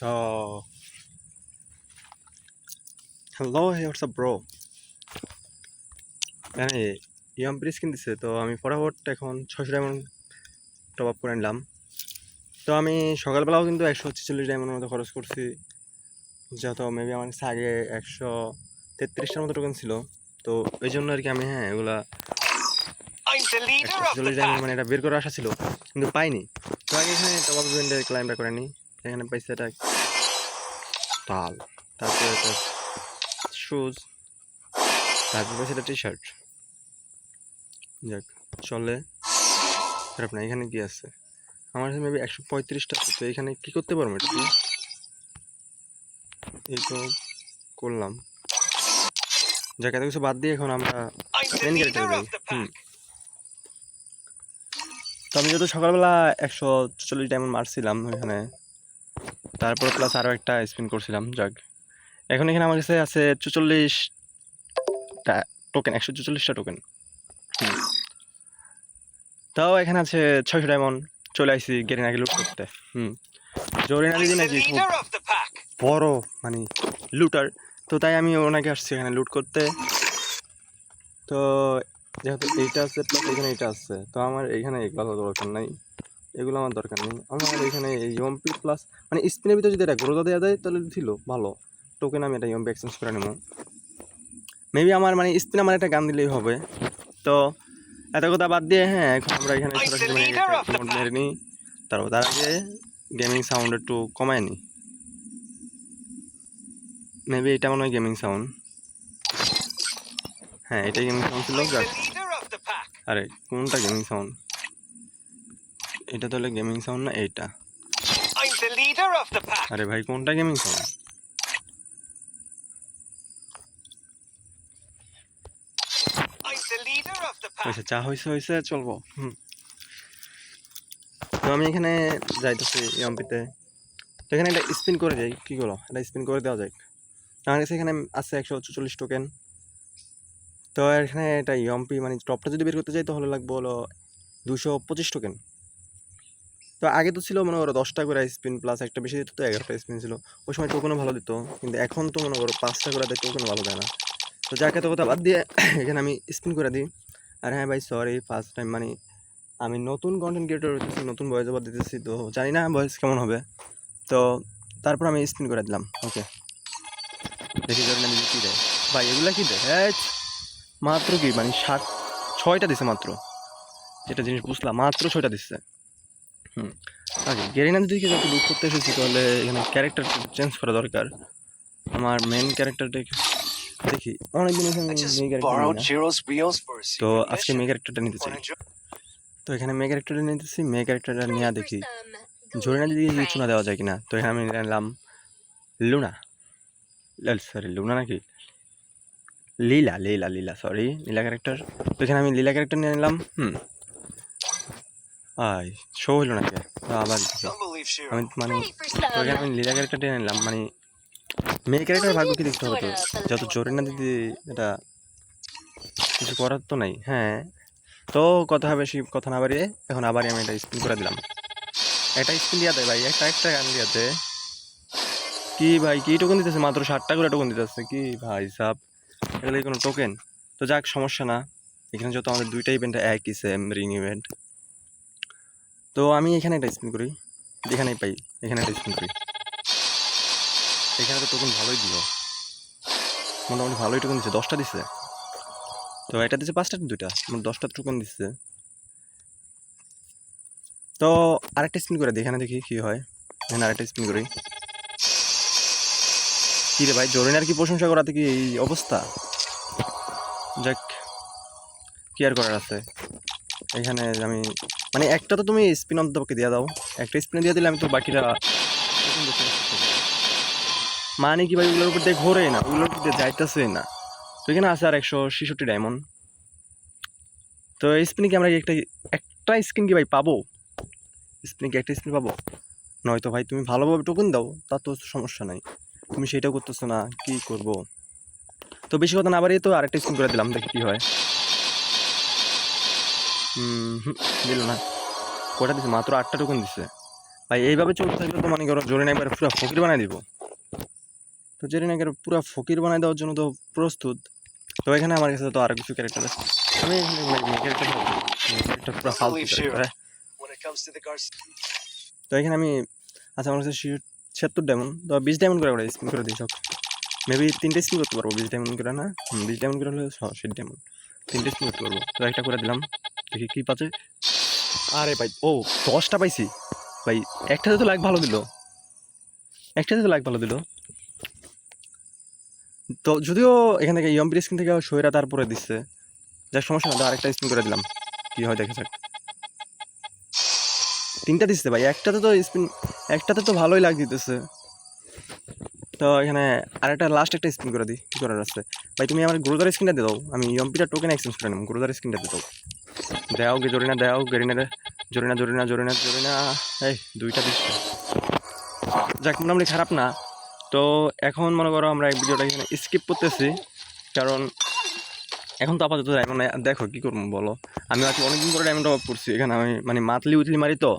তো hello WhatsApp bro এখানে ইয়াম প্রিস কিনতেছে তো আমি ফটাফট এখন ছয়শো ডায়মন্ড টপ আপ করে নিলাম। তো আমি সকালবেলাও কিন্তু একশো ছেচল্লিশ ডায়মন্ডের মতো খরচ করছি। যত মেবি আমার কাছে আগে একশো তেত্রিশটার মতো টোকেন ছিল। তো ওই জন্য আর কি আমি হ্যাঁ এগুলা একশো of the চল্লিশ ডায়মন্ড. মানে এটা বের করার আশা ছিল কিন্তু পাইনি। তো আগে এখানে টপ আপ ইভেন্টে ক্লাইমটা করে নিই। এখানে পাইছে এটা তাল তারপরে এটা শুজ তারপর পাইছে এটা টি শার্ট যাক চলে। খারাপ না এখানে কি আছে? আমার কাছে মেবি একশো পঁয়ত্রিশটা আছে তো এখানে কি করতে পারব এটা এই তো করলাম। যাক এত কিছু বাদ দিয়ে এখন আমরা মেন ক্যারেক্টার হুম। তো আমি যেহেতু সকালবেলা একশো চল্লিশ ডায়মন্ড মারছিলাম ওইখানে তারপর প্লাস আরও একটা স্পিন করছিলাম যাক। এখন এখানে আমার কাছে আছে চুচল্লিশটা টোকেন একশো চুচল্লিশটা টোকেন তাও এখানে আছে ছয়শো ডায়মন্ড চলে আসছি গেরিনাকে লুট করতে। হুম। জরিনা দিদি নাকি. বড় মানে লুটার তো তাই আমি ওনাকে আসছি এখানে লুট করতে। তো যেহেতু এইটা আছে প্লাস এখানে এটা আছে তো আমার এখানে এগুলো দরকার নাই। এগুলো আমার দরকার নেই। আমার এখানে এই ইউএমপি প্লাস মানে স্পিনের ভিতরে যদি এটা গ্রোদা দেওয়া যায় তাহলে ছিল ভালো। টোকেন আমি এটা ইউএমপি এক্সচেঞ্জ করে নেব। মেবি আমার মানে স্পিন আমার একটা গান দিলেই হবে। তো এত কথা বাদ দিয়ে হ্যাঁ এখন আমরা এখানে সরাসরি মেরে নিই। তারপর তার আগে গেমিং সাউন্ড একটু কমায় নিই। মেবি এটা মনে হয় গেমিং সাউন্ড হ্যাঁ এটাই গেমিং সাউন্ড ছিল. আরে কোনটা গেমিং সাউন্ড এটা তাহলে গেমিং সাউন্ড না এইটা. আরে ভাই কোনটা গেমিং সাউন্ড. হয়েছে চা হয়েছে হয়েছে চলবো। হুম। তো আমি এখানে যাইতেছি এমপিতে। তো এখানে একটা স্পিন করে যাই কী করো? একটা স্পিন করে দেওয়া যায় আমার কাছে এখানে আছে একশো চল্লিশ টোকেন তো এখানে এটা ইয়ম্পি মানে টপটা যদি বের করতে চাই তাহলে লাগবে হলো দুশো পঁচিশ টোকেন তো আগে তো ছিল মনে করো দশটা করে স্পিন প্লাস একটা বেশি দিত, তো এগারোটা স্পিন ছিল। ওই সময় টোকেনও ভালো দিত, কিন্তু এখন তো মনে করো পাঁচটা করে দেয় টোকেনও ভালো দেয় না। তো যাকে তো কথা বাদ দিয়ে এখানে আমি স্পিন করে দিই। আর হ্যাঁ ভাই সরি ফার্স্ট টাইম মানে আমি নতুন কন্টেন্ট ক্রিয়েটর হইতেছি, নতুন ভয়েস ওভার দিতেছি, তো জানি না ভয়েস কেমন হবে। তো তারপর আমি স্পিন করে দিলাম ওকে দেখি যদি না কী দেয়। ভাই, এগুলা কী দেয়? হ্যাঁ মাত্র কি? মানে ষাট ছয়টা দিছে মাত্র। যেটা জিনিস বুঝলাম, মাত্র ছয়টা দিচ্ছে হুম। আগে গেরিনা যদি যত লুট করতে এসেছি তাহলে এখানে ক্যারেক্টার চেঞ্জ করা দরকার। আমার মেন ক্যারেক্টারটা দেখি। অনেকদিন তো আজকে মেয়ে ক্যারেক্টারটা নিতে চাই। তো এখানে মেয়ে ক্যারেক্টারটা নিতেছি মেয়ে ক্যারেক্টারটা নিয়ে দেখি। জরিনা দিদি কিছু না দেওয়া যায় কিনা। তো এখানে আমি নিলাম লুনা সরি লুনা নাকি? লীলা লীলা লীলা সরি লীলা ক্যারেক্টার তো এখানে আমি লীলা ক্যারেক্টার নিয়ে নিলাম। হুম। আই শো হইল না কে? তো আবার. আমি মানে তো এখানে আমি লীলা ক্যারেক্টারটা নিলাম মানে মেয়ে ক্যারেক্টার ভাগ্য কি দেখতে হতো যত জরিনা দিদি এটা কিছু করার তো নাই হ্যাঁ। তো কথা বেশি কথা না বাড়িয়ে এখন আবারই আমি এটা স্পিন করে দিলাম। একটা স্পিন দিয়াতে ভাই একটা একটা গান দিয়াতে কি ভাই কি টোকেন দিতেছে? মাত্র ষাটটা করে টোকেন দিতেছে কি ভাই সাপ এগুলো কোনো টোকেন তো যাক সমস্যা না। এখানে যত আমাদের দুইটা ইভেন্ট একই সেম রিং ইভেন্ট তো আমি এখানে একটা স্পিন করি, যেখানেই পাই, এখানে একটা স্পিন করি। এখানে তো টোকেন ভালোই দিল। মোটামুটি ভালোই টোকেন দিচ্ছে দশটা দিচ্ছে তো এটা দিচ্ছে পাঁচটা দুইটা? মোট দশটা টোকেন দিচ্ছে তো আরেকটা স্পিন করে এখানে দেখি কি হয়। এখানে আরেকটা স্পিন করি। কি রে ভাই, জরিনার কি প্রশংসা করাতে কি এই অবস্থা? যাক, কি আর করার আছে? এখানে আমি মানে একটা তো তুমি স্পিন অন্তপক্ষে দিয়ে দাও। একটা স্পিনে দিয়ে দিলে আমি তো বাকিটা মানে কি ভাই, ওগুলোর উপর দিয়ে ঘোরে না, ওগুলোর উপর দিয়ে যাইতেছে না। তো এখানে আছে আর একশো ছেষট্টি ডায়মন্ড তো স্পিনে কি আমরা একটা একটা স্কিন কি ভাই পাবো? স্পিনে কি একটা স্পিন পাবো? নয়তো ভাই তুমি ভালোভাবে টোকেন দাও, তার তো সমস্যা নাই। তুমি সেটাও করতেছো না, কি করব? তো বেশি কথা না বাড়িয়ে তো আরেকটা স্পিন করে দিলাম, দেখি কি হয়। দিল না। কটা দিছে? মাত্র আটটা টোকেন দিছে। ভাই এইভাবে চলতে থাকলে তো মনে করো জরিনা একবার পুরো ফকির বানাই দিব। তো জরিনা একবার পুরো ফকির বানাই দেওয়ার জন্য তো প্রস্তুত। তো এখানে আমার কাছে তো আরও কিছু ক্যারেক্টার আছে। আমি ক্যারেক্টার পুরো. তো এখানে আমি আচ্ছা আমার কাছে ছিয়াত্তর ডায়মন্ড তো বিশ ডায়মন্ড করে করে স্পিন করে দিই সব। মেবি তিনটে স্পিন করতে পারব বিশ ডায়মন্ড করে না? বিশ ডায়মন্ড করে হলে ষাট ডায়মন্ড তিনটে স্পিন করতে পারব। তো একটা করে দিলাম। দেখি কি পাচ্ছে? আরে ভাই, ও, দশটা পাইছি। ভাই, একটাতে তো লাগ ভালো দিল। একটাতে তো লাগ ভালো দিল। তো যদিও এখান থেকে ইয়ম্পির স্ক্রিন থেকে সৈরা তারপরে দিচ্ছে যার সমস্যা না, আরেকটা স্পিন করে দিলাম। কি হয়, দেখা যাক। তিনটা দিচ্ছে ভাই, একটাতে তো স্পিন একটাতে তো ভালোই লাগ দিতেছে। তো এখানে আরেকটা লাস্ট একটা স্পিন করে দিই, কী করার আছে। ভাই, তুমি আমার গুরুদার স্ক্রিনটা দিয়ে দাও। আমি ইয়ম্পিটা টোকেন এক্সচেঞ্জ করে নেব, গুরুদার স্ক্রিনটা দিয়ে দাও। দেও গে জরিনা দেও গেরিনা জরিনা জরিনা জরিনা জরিনা এই, দুইটা দিচ্ছে যাক, মোটামুটি খারাপ না। তো এখন মনে করো আমরা এই ভিডিওটা এখানে স্কিপ করতেছি, কারণ এখন তো আপাতত ডায়মন্ড দেখো কী করব বলো। আমি আজকে অনেকদিন পরে ডায়মন্ড অফ করছি, এখানে আমি মানে মাতলি উইকলি মারি তো।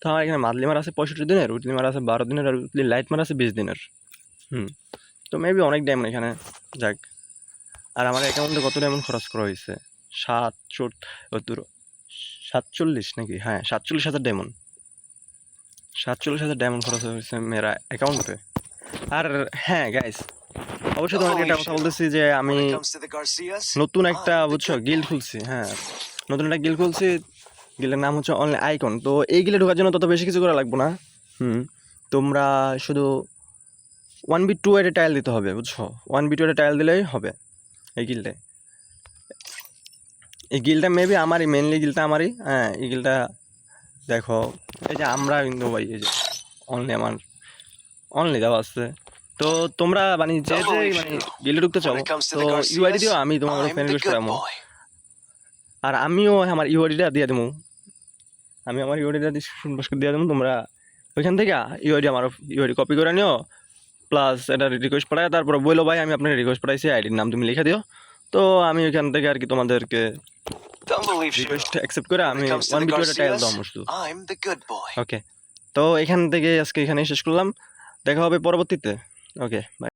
তো আমার এখানে মাতলি মার আছে পঁয়ষট্টি দিনের উইকলি মার আছে বারো দিনের, আর উইকলি লাইট মার আছে বিশ দিনের। হুম, তো মেবি অনেক ডায়মন্ড এখানে, যাক। আর আমার অ্যাকাউন্টে কত ডায়মন্ড খরচ করা হয়েছে? সাত সাতচল্লিশ নাকি? হ্যাঁ সাতচল্লিশ হাজার ডায়মন্ড সাতচল্লিশ হাজার ডায়মন্ড খরচ হয়েছে মেরা অ্যাকাউন্টে আর হ্যাঁ গাইস অবশ্যই তোমাকে একটা কথা বলতেছি যে আমি. নতুন একটা বুঝছ good গিল্ড খুলছি হ্যাঁ। নতুন একটা গিল্ড খুলছি গিল্ডের নাম হচ্ছে অনলি আইকন তো এই গিল্ডে ঢোকার জন্য তত বেশি কিছু করা লাগবে না। হুম তোমরা শুধু ওয়ান বি টু এর টাইল দিতে হবে বুঝছ? ওয়ান বি টু এর টাইল দিলেই হবে এই গিল্ডে এই গিলটা মেবি আমারই মেনলি গিলটা আমারই। হ্যাঁ এই গিলটা দেখো এই যে আমরা কিন্তু ভাই এই যে অনলি আমার অনলি দেওয়া আছে। তো তোমরা মানে যে যে মানে গিল্ডে ঢুকতে চাও তো ইউআইডি দিও আমি তোমার ফ্রেন্ড রিকোয়েস্ট boy. আর আমিও আমার ইউআইডিটা দিয়ে দেবো। আমি আমার ইউআইডিটা বক্স দিয়ে দেবো তোমরা ওইখান থেকে ইউআইডি আমার ইউআইডি কপি করে নিও। প্লাস এটা রিকোয়েস্ট পাঠায় তারপর বলল ভাই আমি আপনার রিকোয়েস্ট পাঠাইছি আইডির নাম তুমি লিখে দিও। তো আমি ওইখান থেকে আর কি তোমাদেরকে অ্যাকসেপ্ট করে আমি ওয়ান ভিডিওটা টাইল শুধু. ওকে তো এখান থেকে আজকে এখানে শেষ করলাম। দেখা হবে পরবর্তীতে। Okay bye